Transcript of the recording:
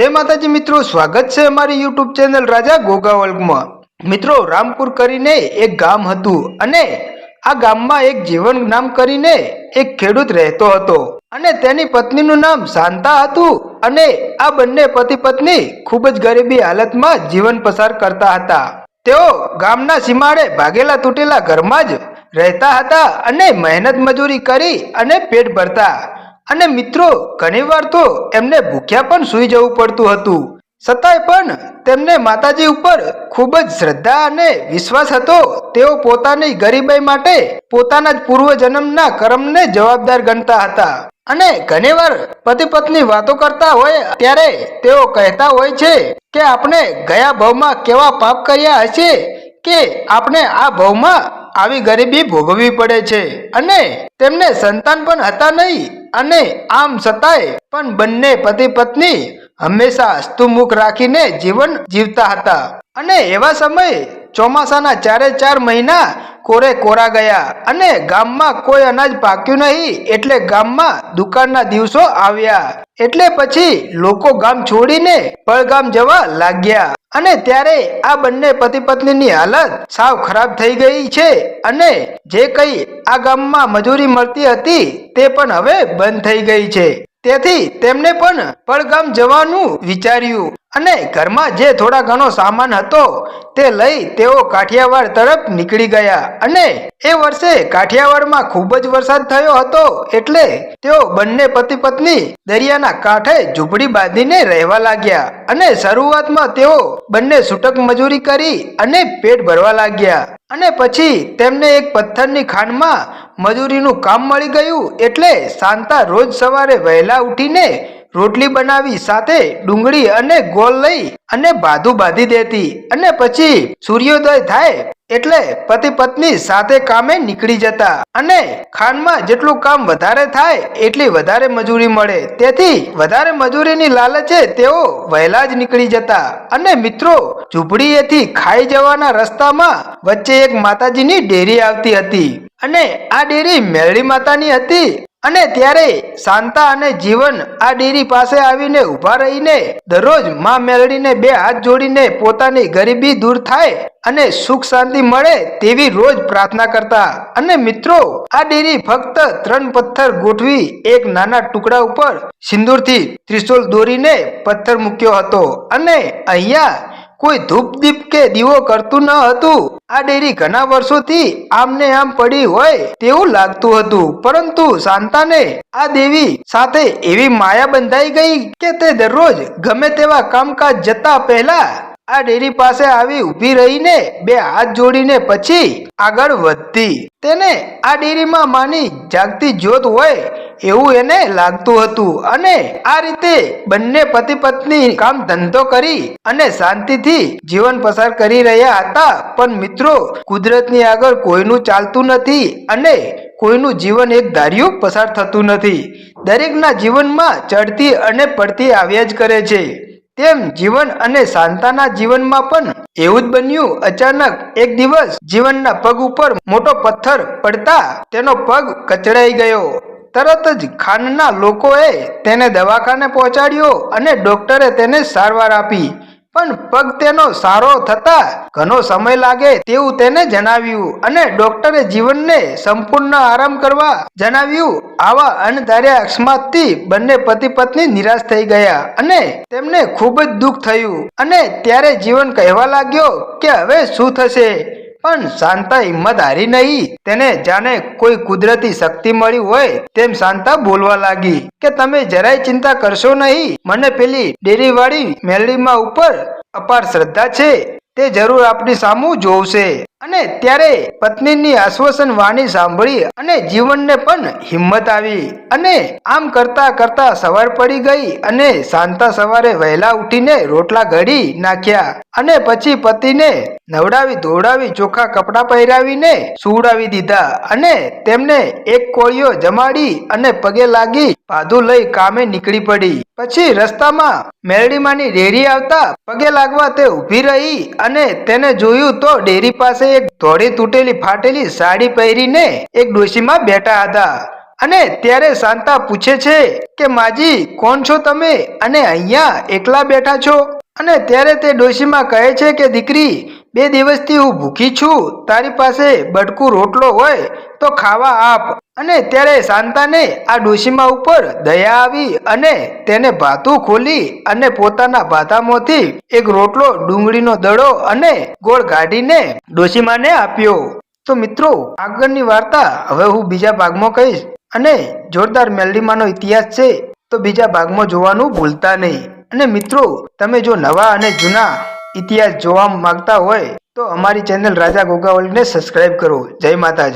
જય માતાજી મિત્રો, સ્વાગત છે અમારી યુટ્યુબ ચેનલ રાજા ગોગાવલ્ગમાં મિત્રો, રામપુર કરીને એક ગામ હતું અને આ ગામમાં એક જીવન નામ કરીને એક ખેડૂત રહેતો હતો. અને તેની પત્નીનું નામ શાંતા હતું અને આ બંને પતિ પત્ની ખૂબ જ ગરીબી હાલતમાં જીવન પસાર કરતા હતા. તેઓ ગામના સીમાડે ભાગેલા તૂટેલા ઘરમાં જ રહેતા હતા અને મહેનત મજૂરી કરી અને પેટ ભરતા. અને મિત્રો ઘણીવાર તો એમને ભૂખ્યા પણ સૂઈ જવું પડતું હતું. છતાંય પણ તેમને માતાજી ઉપર ખૂબ જ શ્રદ્ધા અને વિશ્વાસ હતો. તેઓ પોતાની ગરીબાઈ માટે પોતાના જ પૂર્વજન્મના કર્મને જવાબદાર ગણતા હતા. અને ઘણીવાર પતિ પત્ની વાતો કરતા હોય ત્યારે તેઓ કહેતા હોય છે કે, આપણે ગયા ભાવમાં કેવા પાપ કર્યા હશે કે આપણે આ ભાવમાં આવી ગરીબી ભોગવવી પડે છે? અને તેમને સંતાન પણ હતા નહીં. અને આમ છતાંય પણ બંને પતિ પત્ની હંમેશા હસ્તુમુખ રાખીને જીવન જીવતા હતા. અને એવા સમયે ચોમાસાના ચારે ચાર મહિના કોરે કોરા ગયા અને ગામમાં કોઈ અનાજ પાક્યું નહીં એટલે ગામમાં દુકાનના દિવસો આવ્યા. એટલે પછી લોકો ગામ છોડીને પરગામ જવા લાગ્યા. અને ત્યારે આ બંને પતિ પત્નીની હાલત સાવ ખરાબ થઈ ગઈ છે અને જે કઈ આ ગામમાં મજૂરી મળતી હતી તે પણ હવે બંધ થઈ ગઈ છે. તેથી તેમને પણ પડગામ જવાનું વિચાર્યું અને ઘરમાં જે થોડા ઘણો સામાન હતો તે લઈ તેઓ કાઠિયાવાડ તરફ નીકળી ગયા અને એ વર્ષે કાઠિયાવાડમાં ખૂબ જ વરસાદ થયો હતો એટલે તેઓ બંને પતિ પત્ની દરિયાના કાંઠે ઝૂંપડી બાંધીને રહેવા લાગ્યા અને શરૂઆતમાં તેઓ બંને છૂટક મજૂરી કરી અને પેટ ભરવા લાગ્યા અને પછી તેમને એક પથ્થરની ખાણમાં મજૂરીનું કામ મળી ગયું એટલે શાંતા રોજ સવારે વહેલા ઉઠીને રોટલી બનાવી સાથે ડુંગળી અને ગોળ લઈ અને બાધુ બાંધી દેતી અને પછી સૂર્યોદય થાય એટલે પતિ પત્ની સાથે કામે નીકળી જતા અને ખાનમાં જેટલું કામ વધારે થાય એટલી વધારે મજૂરી મળે. તેથી વધારે મજૂરીની લાલચે તેઓ વહેલા જ નીકળી જતા અને મિત્રો ઝૂંપડીએથી ખાઈ જવાના રસ્તામાં વચ્ચે એક માતાજીની ડેરી આવતી હતી. અને આ ડેરી મેરડી માતાની હતી. અને ત્યારે શાંતા અને જીવન આ ડેરી પાસે આવીને ઊભા રહીને દરરોજમાં મેળડીને બે હાથ જોડીને પોતાની ગરીબી દૂર થાય અને સુખ શાંતિ મળે તેવી રોજ પ્રાર્થના કરતા. અને મિત્રો, આ ડેરી ફક્ત ત્રણ પથ્થર ગોઠવી એક નાના ટુકડા ઉપર સિંદૂરથી ત્રિશૂલ દોરીને પથ્થર મૂક્યો હતો. અને અહીંયા કોઈ ધૂપ દીપ કે દીવો કરતું ન હતું. આ ડેરી ઘણા વર્ષોથી આમને આમ પડી હોય તેવું લાગતું હતું. પરંતુ શાંતાને આ દેવી સાથે એવી માયા બંધાઈ ગઈ કે તે દરરોજ ગમે તેવા કામકાજ જતા પહેલા આ ડેરી પાસે આવી ઊભી રહીને બે હાથ જોડીને પછી આગળ વધતી. તેને આ ડેરીમાં માની જાગતી જ્યોત હોય એવું એને લાગતું હતું અને આ રીતે બંને પતિ પત્ની કામ ધંધો કરી અને શાંતિથી જીવન પસાર કરી રહ્યા હતા. પણ મિત્રો, કુદરતની આગળ કોઈનું ચાલતું નથી અને કોઈનું જીવન એક ધાર્યું પસાર થતું નથી. દરેકના જીવનમાં ચડતી અને પડતી આવ્યા જ કરે છે. તેમ જીવન અને શાંતાના જીવનમાં પણ એવું જ બન્યું. અચાનક એક દિવસ જીવનના પગ ઉપર મોટો પથ્થર પડતા તેનો પગ કચડાઈ ગયો. તરત જ ખાનના લોકોએ તેને દવાખાને પહોંચાડ્યો અને ડોક્ટરે તેને સારવાર આપી. પણ પગ તેનો સારો થતા ઘણો સમય લાગે તેવું તેને જણાવ્યું અને ડોક્ટરે જીવનને સંપૂર્ણ આરામ કરવા જણાવ્યું. આવા અણધાર્યા અકસ્માતથી બંને પતિ પત્ની નિરાશ થઈ ગયા અને તેમને ખૂબ જ દુઃખ થયું અને ત્યારે જીવન કહેવા લાગ્યો કે હવે શું થશે? પણ શાંતા હિંમત હારી નહીં. તેને જાણે કોઈ કુદરતી શક્તિ મળી હોય તેમ શાંતા બોલવા લાગી કે તમે જરાય ચિંતા કરશો નહીં. મને પેલી ડેરીવાળી મેલડીમાં ઉપર અપાર શ્રદ્ધા છે. તે જરૂર આપણી સામું જોવશે. અને ત્યારે પત્નીની આશ્વાસન વાણી સાંભળી અને જીવનને પણ હિંમત આવી. અને આમ કરતા કરતા સવાર પડી ગઈ અને શાંતા સવારે વહેલા ઉઠીને રોટલા ઘડી નાખ્યા. અને પછી પતિને નવડાવી ધોવડાવી ચોખ્ખા કપડાં પહેરાવીને સુવડાવી દીધા. અને તેમને એક કોળીઓ જમાડી અને પગે લાગી પાધું લઈ કામે નીકળી પડી. પછી રસ્તામાં મેરડીમાંની ડેરી આવતા પગે લાગવા તે ઊભી રહી અને તેને જોયું તો ડેરી પાસે એક ધોળી તૂટેલી ફાટેલી સાડી પહેરીને એક ડોશીમાં બેઠા હતા. અને ત્યારે શાંતા પૂછે છે કે, માજી, કોણ છો તમે? અને અહીંયા એકલા બેઠા છો? અને ત્યારે તે ડોશીમાં કહે છે કે, દીકરી, બે દિવસથી હું ભૂખી છું. તારી પાસે બટકું રોટલો હોય તો ખાવા આપ. અને ત્યારે શાંતાને આ ડોશીમા ઉપર દયા આવી અને તેને ભાતું ખોલી અને પોતાના ભાતામાંથી એક રોટલો ડુંગળીનો દડો અને ગોળ કાઢીને ડોશીમાને આપ્યો. તો મિત્રો, આગળની વાર્તા હવે હું બીજા ભાગમાં કહીશ અને જોરદાર મેલડીમાનો ઇતિહાસ છે તો બીજા ભાગમાં જોવાનું ભૂલતા નહીં. અને મિત્રો, તમે જો નવા અને જૂના ઇતિહાસ જોવા માંગતા હોય તો અમારી ચેનલ રાજા ગોગાવલીને સબસ્ક્રાઇબ કરો. જય માતાજી.